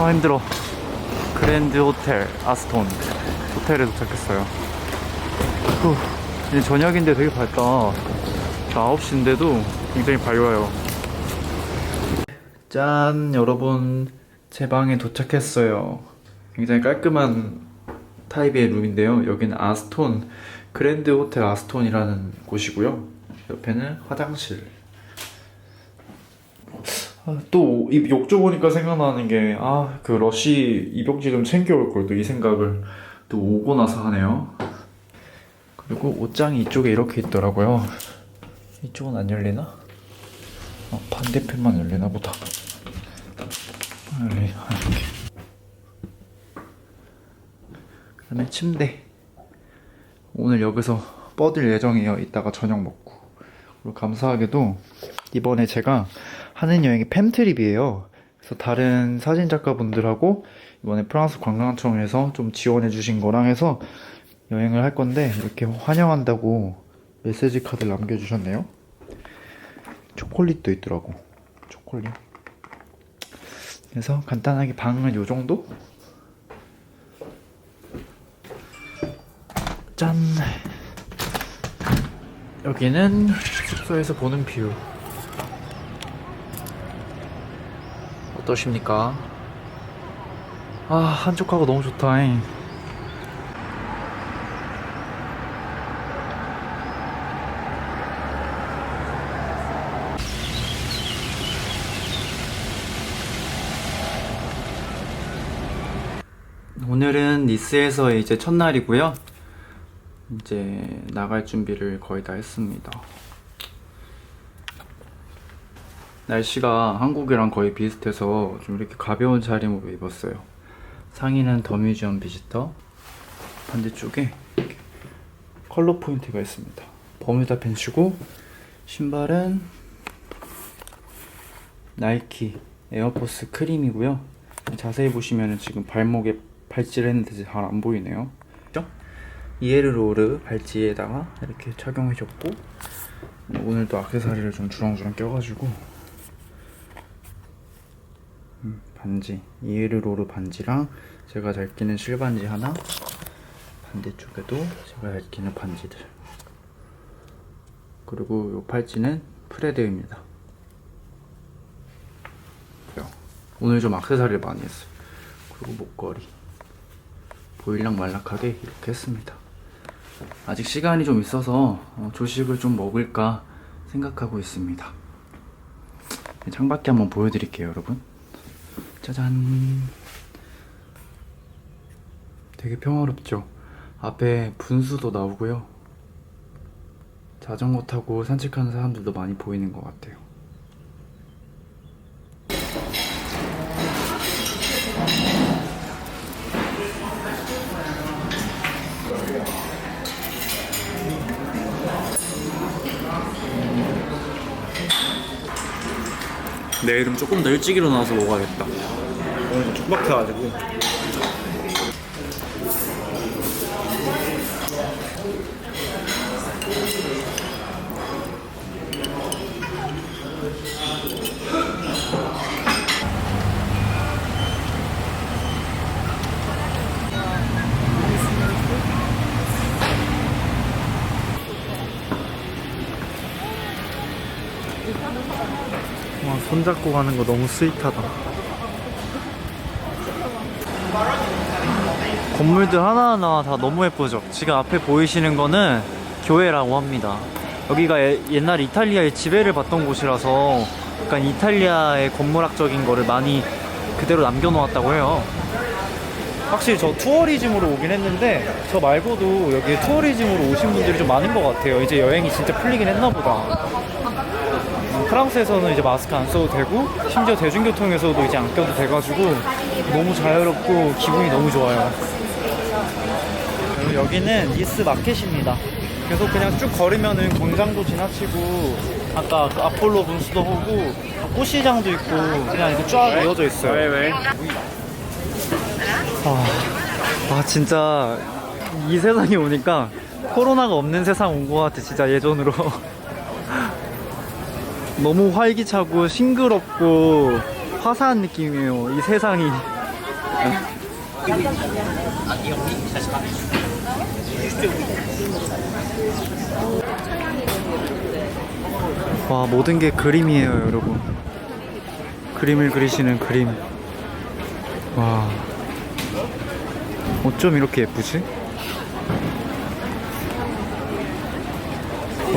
아 힘들어. 그랜드 호텔 아스톤. 호텔에 도착했어요. 후, 이제 저녁인데 되게 밝다. 9시인데도 굉장히 밝아요. 짠 여러분. 제 방에 도착했어요. 굉장히 깔끔한 타입의 룸인데요. 여기는 아스톤 그랜드 호텔 아스톤이라는 곳이고요. 옆에는 화장실. 아, 또 이- 욕조 보니까 생각나는 게 아 그 러쉬 입욕지 좀 챙겨올 걸 또 이 생각을 또 오고 나서 하네요. 그리고 옷장이 이쪽에 이렇게 있더라고요. 이쪽은 안 열리나? 어, 반대편만 열리나 보다. 아, 이렇게. 그다음에 침대. 오늘 여기서 뻗을 예정이에요. 이따가 저녁 먹고. 그리고 감사하게도 이번에 제가 하는 여행이 팸트립이에요. 그래서 다른 사진 작가분들하고 이번에 프랑스 관광청에서 좀 지원해 주신 거랑 해서 여행을 할 건데 이렇게 환영한다고 메시지 카드를 남겨주셨네요. 초콜릿도 있더라고. 초콜릿. 그래서 간단하게 방은 요 정도? 짠. 여기는 숙소에서 보는 뷰. 어떠십니까? 아, 한적하고 너무 좋다. 잉. 오늘은 니스에서 이제 첫날이고요. 이제 나갈 준비를 거의 다 했습니다. 날씨가 한국이랑 거의 비슷해서 좀 이렇게 가벼운 차림으로 입었어요. 상의는 더뮤지엄 비지터, 반대쪽에 컬러 포인트가 있습니다. 버뮤다 팬츠고 신발은 나이키 에어포스 크림이고요. 자세히 보시면 지금 발목에 발찌를 했는데 잘 안 보이네요. 이에르로르 발찌에다가 이렇게 착용해줬고 오늘도 악세사리를 좀 주렁주렁 껴가지고 음, 반지 이에르로르 반지랑 제가 잘 끼는 실반지 하나 반대쪽에도 제가 잘 끼는 반지들. 그리고 요 팔찌는 프레드입니다. 그래요. 오늘 좀 악세사리를 많이 했어요. 그리고 목걸이. 보일락 말락하게 이렇게 했습니다. 아직 시간이 좀 있어서 어, 조식을 좀 먹을까 생각하고 있습니다. 창밖에 한번 보여드릴게요 여러분 짜잔. 되게 평화롭죠. 앞에 분수도 나오고요. 자전거 타고 산책하는 사람들도 많이 보이는 것 같아요 내일은 조금 더 일찍 일어나서 먹어야겠다. 오늘 좀 촉박해가지고 손잡고 가는 거 너무 스윗하다. 건물들 하나하나 다 너무 예쁘죠? 지금 앞에 보이시는 거는 교회라고 합니다. 여기가 예- 옛날 이탈리아의 지배를 받던 곳이라서 약간 이탈리아의 건물학적인 거를 많이 그대로 남겨놓았다고 해요. 확실히 저 투어리즘으로 오긴 했는데 저 말고도 여기 투어리즘으로 오신 분들이 좀 많은 것 같아요. 이제 여행이 진짜 풀리긴 했나 보다. 프랑스에서는 이제 마스크 안 써도 되고 심지어 대중교통에서도 이제 안 껴도 돼가지고 너무 자유롭고 기분이 너무 좋아요. 그리고 여기는 니스 마켓입니다. 계속 그냥 쭉 걸으면은 광장도 지나치고 아까 그 아폴로 분수도 보고 꽃시장도 있고 그냥 이렇게 쫙 이어져 있어요. 왜 왜? 아, 아 진짜 이 세상에 오니까 코로나가 없는 세상 온 것 같아 진짜 예전으로. 너무 활기차고 싱그럽고 화사한 느낌이에요. 이 세상이 와 모든 게 그림이에요 여러분 그림을 그리시는 그림 와 어쩜 이렇게 예쁘지?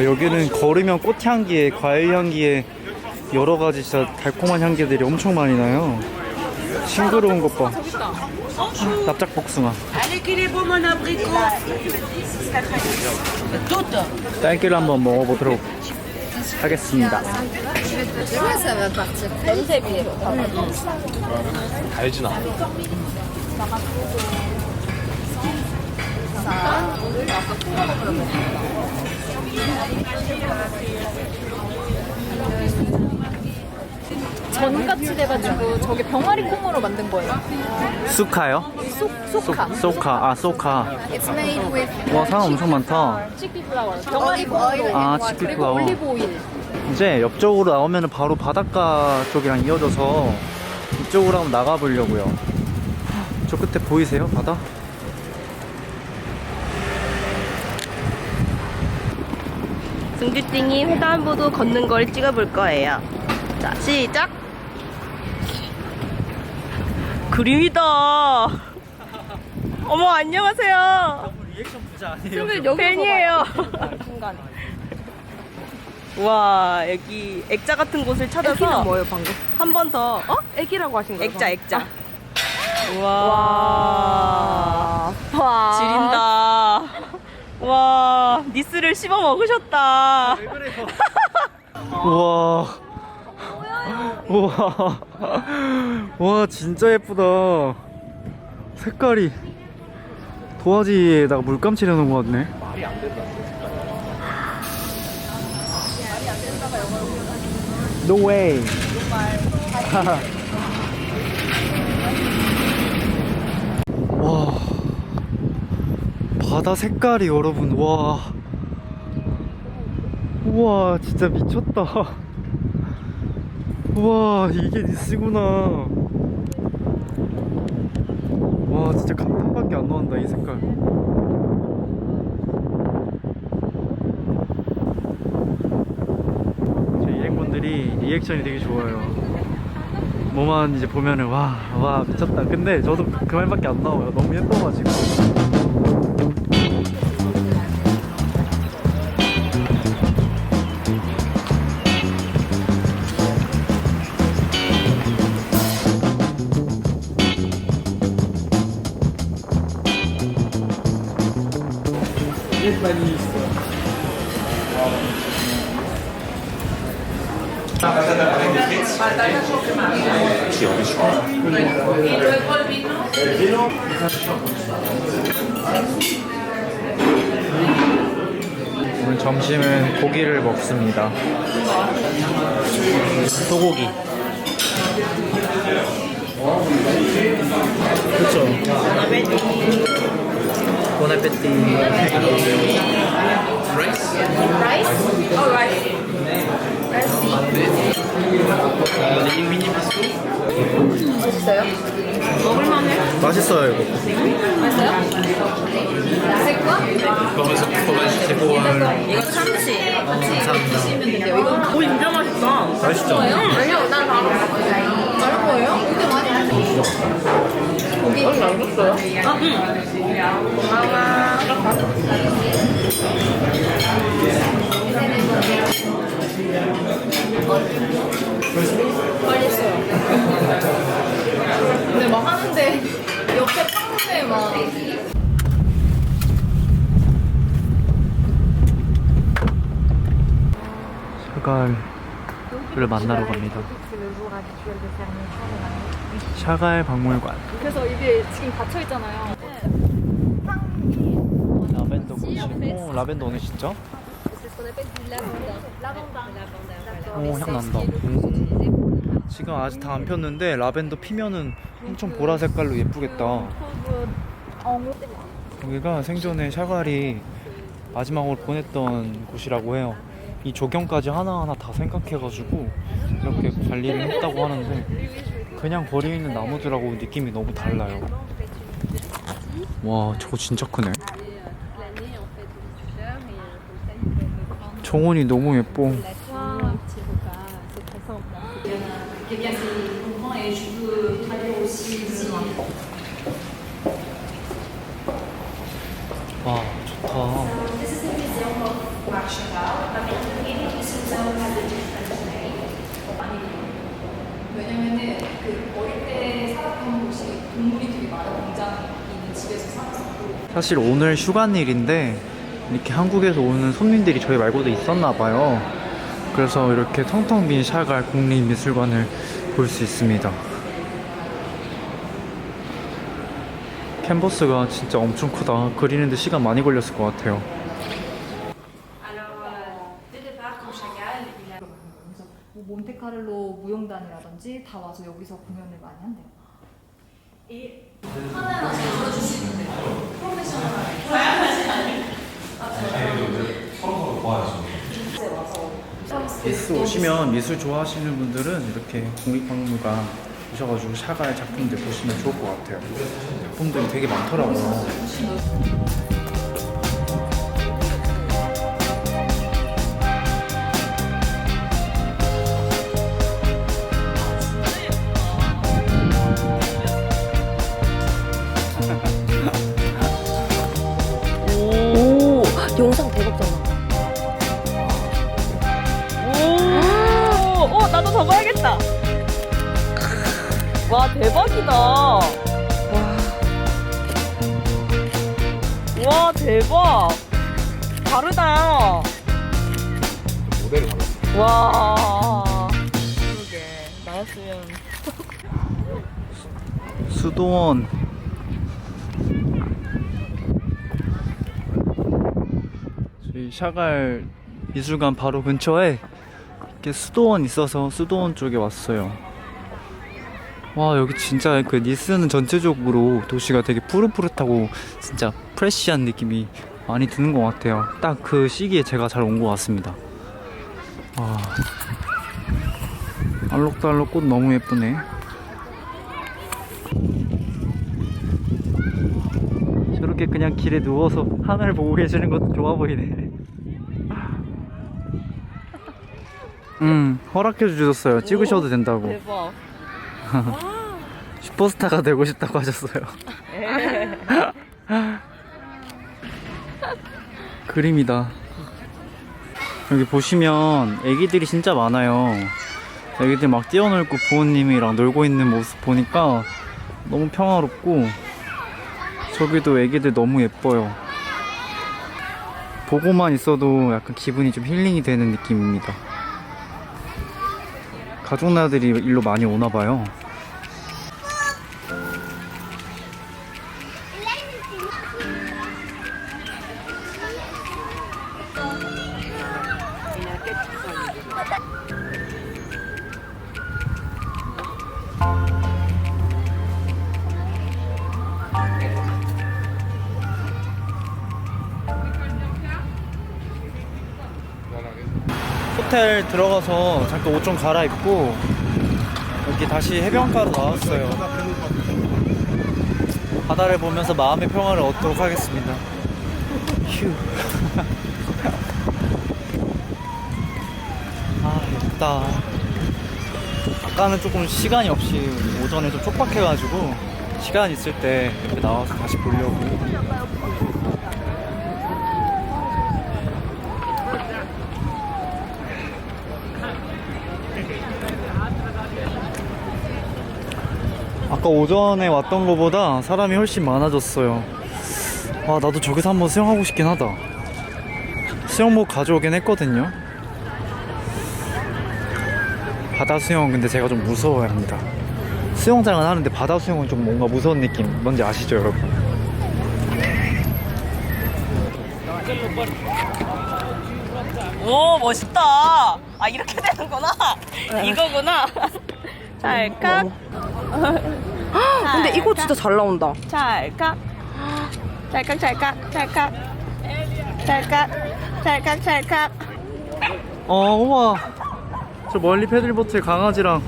어, 여기는 걸으면 꽃향기에 과일 향기에 여러 가지 진짜 달콤한 향기들이 엄청 많이 나요. 싱그러운 것 봐. 납작 복숭아. est beau mon abricot Toutes 딸기를 한번 먹어보도록 하겠습니다. 알진 않아. 전같이 돼가지고 저게 병아리 콩으로 만든 거예요. 수카요? 쏙, 쏙카. 소카 아 소카 It's made with 와 사람 엄청 많다 chickpea flour. 병아리 콩으로. 아, 그리고 chickpea flour. 올리브 오일. 이제 옆쪽으로 나오면 바로 바닷가 쪽이랑 이어져서 이쪽으로 한번 나가보려고요. 저 끝에 보이세요? 바다? 승주띵이 횡단보도 걷는 걸 찍어볼 거예요. 자, 시작! 그림이다! 어머, 안녕하세요! 리액션 부자 아니에요? 팬이에요! 와, 여기 액자 같은 곳을 찾아서 뭐예요 방금? 한 번 더, 어? 애기라고 하신 거예요? 액자, 액자. 와, 와 지린다. 와, 니스를 씹어 먹으셨다. 우와. 우와. 와, 진짜 예쁘다. 색깔이 도화지에다가 물감 칠해놓은 것 같네. No way. 바다 색깔이 여러분, 와. 우와 진짜 미쳤다. 우와 이게 니스구나. 와 진짜 감탄밖에 안 나온다 이 색깔. 제 일행분들이 리액션이 되게 좋아요. 뭐만 이제 보면은 와와 미쳤다. 근데 저도 그, 그 말밖에 안 나와요. 너무 예뻐가지고 오늘 점심은 고기를 먹습니다. 소고기. 그렇죠. 보나페티. 맛있어요? 맛있어요 이거. 맛있어요? 색과? 이거 참치. 감사합니다. 드시면 돼요. 오, 진짜 맛있다. 맛있죠? 아니요, 난 다른 거예요. 다른 거예요? 이렇게 많이 고기 맛있어요? 아, 응. 맛있어요. 근데 막 하는데 옆에 탕수에 막 샤갈을 만나러 갑니다. 샤갈 박물관. 그래서 이게 지금 닫혀 있잖아요. 라벤더 꽃이. 오, 라벤더 오네 진짜. 오, 향 난다. 지금 아직 다 안 폈는데 라벤더 피면은 엄청 보라 색깔로 예쁘겠다. 여기가 생전에 샤갈이 마지막으로 보냈던 곳이라고 해요. 이 조경까지 하나하나 다 생각해가지고 이렇게 관리를 했다고 하는데 그냥 거리에 있는 나무들하고 느낌이 너무 달라요. 와, 저거 진짜 크네. 정원이 너무 예뻐. 와, 좋다. 사실 오늘 휴관일인데 이렇게 한국에서 오는 손님들이 저희 말고도 있었나 봐요. 그래서 이렇게 텅텅 빈 샤갈 국립미술관을 볼 수 있습니다. 캔버스가 진짜 엄청 크다. 그리는데 시간 많이 걸렸을 것 같아요. 그래서 뭐 몬테카를로 무용단이라든지 다 와서 여기서 공연을 많이 한대요. 미스 오시면 미술 좋아하시는 분들은 이렇게 국립박물관 오셔가지고 샤갈 작품들 보시면 좋을 것 같아요. 작품들이 되게 많더라고요. 대박. 다르다. 모델을 받았어. 와. 그러게. 나였으면. 수도원 저희 샤갈 미술관 바로 근처에 이렇게 수도원 있어서 수도원 쪽에 왔어요. 와 여기 진짜 그 니스는 전체적으로 도시가 되게 푸릇푸릇하고 진짜 프레시한 느낌이 많이 드는 것 같아요. 딱 그 시기에 제가 잘 온 것 같습니다. 와 알록달록 꽃 너무 예쁘네. 저렇게 그냥 길에 누워서 하늘 보고 계시는 것도 좋아 보이네. 음, 허락해 주셨어요. 찍으셔도 된다고. 대박. 슈퍼스타가 되고 싶다고 하셨어요. 그림이다. 여기 보시면 애기들이 진짜 많아요. 애기들 막 뛰어놀고 부모님이랑 놀고 있는 모습 보니까 너무 평화롭고 저기도 애기들 너무 예뻐요. 보고만 있어도 약간 기분이 좀 힐링이 되는 느낌입니다. 가족 나들이 일로 많이 오나 봐요. 들어가서 잠깐 옷 좀 갈아입고 여기 다시 해변가로 나왔어요. 바다를 보면서 마음의 평화를 얻도록 하겠습니다. 휴. 아, 덥다. 아까는 조금 시간이 없이 오전에 좀 촉박해가지고 시간 있을 때 이렇게 나와서 다시 보려고. 아까 오전에 왔던 것보다 사람이 훨씬 많아졌어요. 아, 나도 저기서 한번 수영하고 싶긴 하다. 수영복 가져오긴 했거든요. 바다 수영은 근데 제가 좀 무서워야 합니다. 수영장은 하는데 바다 수영은 좀 뭔가 무서운 느낌. 뭔지 아시죠, 여러분? 오, 멋있다. 아, 이렇게 되는구나. 이거구나. 찰 칵. 근데 이거 진짜 잘 나온다. 찰칵. 찰칵, 찰칵, 찰칵. 찰칵, 찰칵, 찰칵. 어, 우와. 저 멀리 패들보트에 강아지랑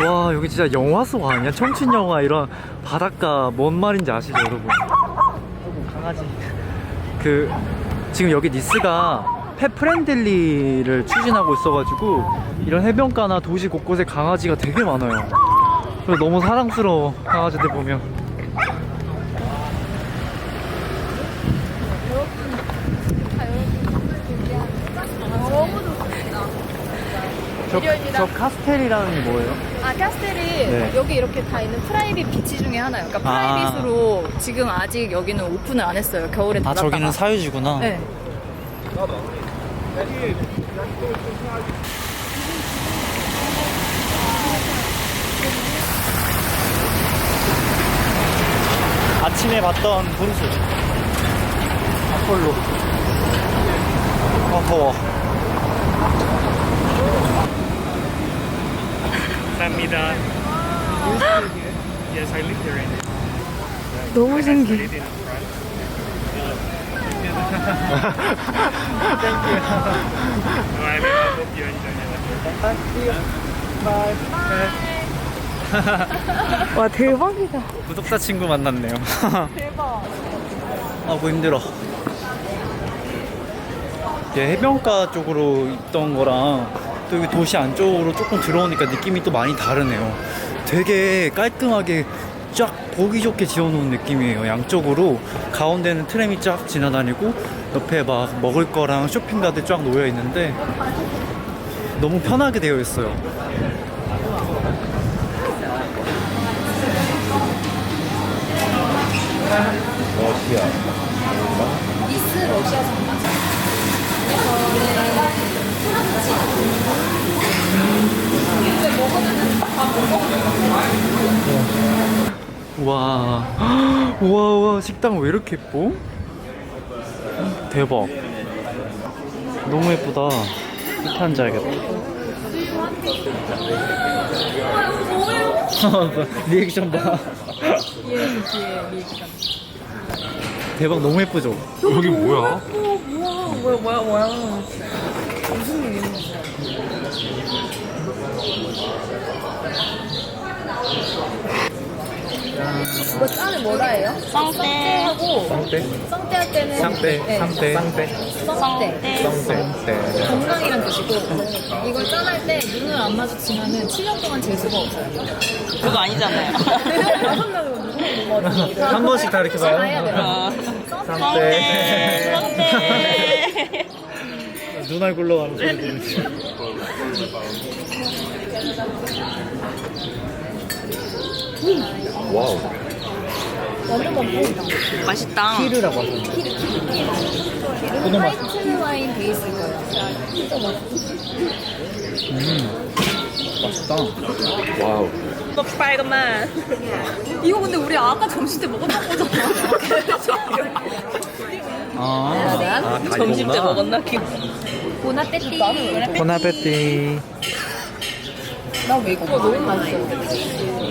와 여기 진짜 영화 속 아니야? 청춘 영화 이런 바닷가 뭔 말인지 아시죠 여러분? 강아지 그 지금 여기 니스가 펫 프렌들리를 추진하고 있어가지고 이런 해변가나 도시 곳곳에 강아지가 되게 많아요 그래서 너무 사랑스러워 강아지들 보면 저, 저 카스텔이라는 게 뭐예요? 아, 캐스텔이 네. 여기 이렇게 다 있는 프라이빗 비치 중에 하나예요. 그러니까 아. 프라이빗으로 지금 아직 여기는 오픈을 안 했어요. 겨울에 아 닫았다가. 저기는 사유지구나 네. 아침에 봤던 분수 아폴로 아 더워 감사합니다. yes, I live here in 너무 신기해. No, I really hope you enjoy it. 와 대박이다. 구독자 친구 만났네요. 대박. 아고 힘들어. 이게 해변가 쪽으로 있던 거랑 또 여기 도시 안쪽으로 조금 들어오니까 느낌이 또 많이 다르네요. 되게 깔끔하게 쫙 보기 좋게 지어놓은 느낌이에요 양쪽으로. 가운데는 트램이 쫙 지나다니고 옆에 막 먹을 거랑 쇼핑가들 쫙 놓여 있는데 너무 편하게 되어 있어요 니스 러시아 상가죠. 와, 우와, 우와, 식당 왜 이렇게 예뻐? 대박. 너무 예쁘다. 밑에 앉아야겠다. 리액션 봐. 대박, 너무 예쁘죠? 여기 뭐야? 뭐야 뭐야 뭐야. 이 거 짠은 뭐라 해요? 쌍떼. 하고 쌍떼? 쌍떼 할 때는 쌍떼, 네. 쌍떼. 쌍떼? 쌍떼. 쌍떼. 건강이란 뜻이고 이걸 짠할 때 눈을 안 마주치면은 7년 동안 재수가 없어요. 그거 아니잖아요. 다섯. 한 번씩 다 이렇게 봐요. 돼요. 쌍떼. 쌍떼. 눈알 굴러가는 소리 들으시 와우. 완전 맛있다. 맛있다. 키르라고 하죠. 이거는 화이트 와인 베이스일 거예요. 진짜 맛있어. 맛있다. 와우. 또 빨간만. 이거 근데 우리 아까 점심 때 먹었던 거잖아. 아, 아, 다 점심 때. 먹었나? 기... 보나페티. 보나페티. 나 외국어 너무 맛있어.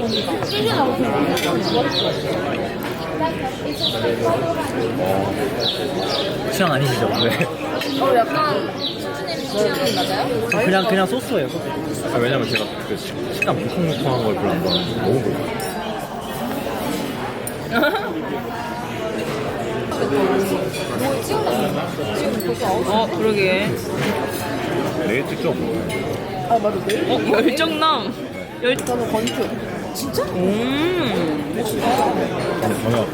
취향 아니시죠? 네. 어, 약간 수준님 취향이 맞아요? 그냥, 그냥 소스예요, 소스. 아, 왜냐면 제가 그 식- 식감 무청무청한 걸 별로 안 좋아해서 너무 불러. 뭐 찍어놨어? 지금 벌써 아홉 어 그러게. 내일 찍죠 뭐. 어 열정남. 열. 저는 건축. 진짜? 음. 근데 경영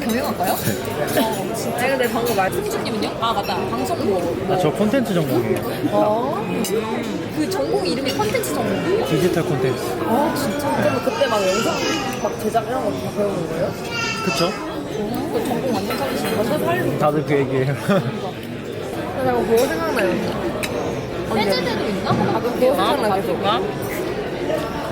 경영할까요? 어, 진짜. 근데 방금 말 수준님은요? 아 맞다. 방송부. 아, 저 콘텐츠 전공이에요. 어? 그 전공 이름이 컨텐츠 전공이에요? 디지털 콘텐츠. 아 진짜? 그러면 그때 막 영상 막 제작 이런 거 다 배우는 거예요? 그쵸? 그 전공 완전 살리시는 완전 살리고 다들 그 얘기예요. 내가 그거 생각나요 세제대도 있나? 아 그거 생각나 가볼까?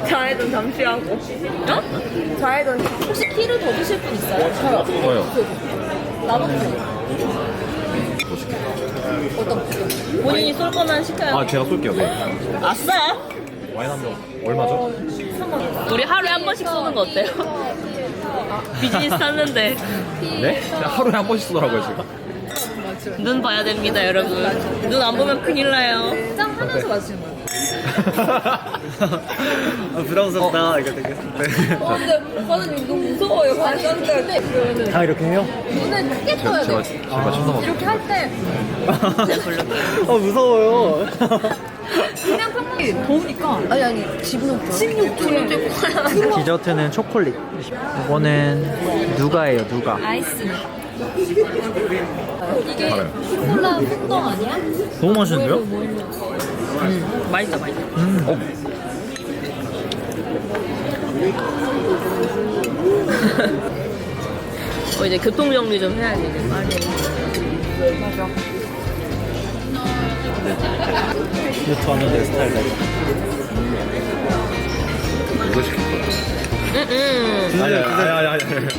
자해전 잠시 하고. 어? 좌회전 혹시 키를 더 드실 분 있어요? 저요 저요. 나눠주세요 어떤 분? 본인이 쏠 거면 시켜요. 아, 제가 쏠게요. 네. 아싸. 와인 한 병 얼마죠? 우리 하루에 한 번씩 쏘는 거 어때요? 비즈니스 샀는데 네? 하루에 한 번씩 쏘더라고요, 제가. 눈 봐야 됩니다, 여러분. 눈 안 보면 큰일 나요. 짱 하면서 마시는 거예요 아, 부담스럽다 이거 되게 어, 근데 오빠는 너무 무서워요. 반짝대. 그러면은 다 이렇게 해요? 눈을 크게 떠야 돼. 제가 쳐서 이렇게 할 때 아 무서워요 그냥 평소에 더우니까. 아니 아니 집은 16도. 디저트는 초콜릿. 이거는 누가예요, 누가. 아이스. 이게 콜라 풍덩 아니야? 너무 맛있는데요? 음, 맛있다, 맛있다. 어, 이제 교통 정리 좀 해야지. 이제 빨리. 저는 내 스타일이다 이거 시킬 거야. 응, 응. 아니 아니 아니 아니 혹시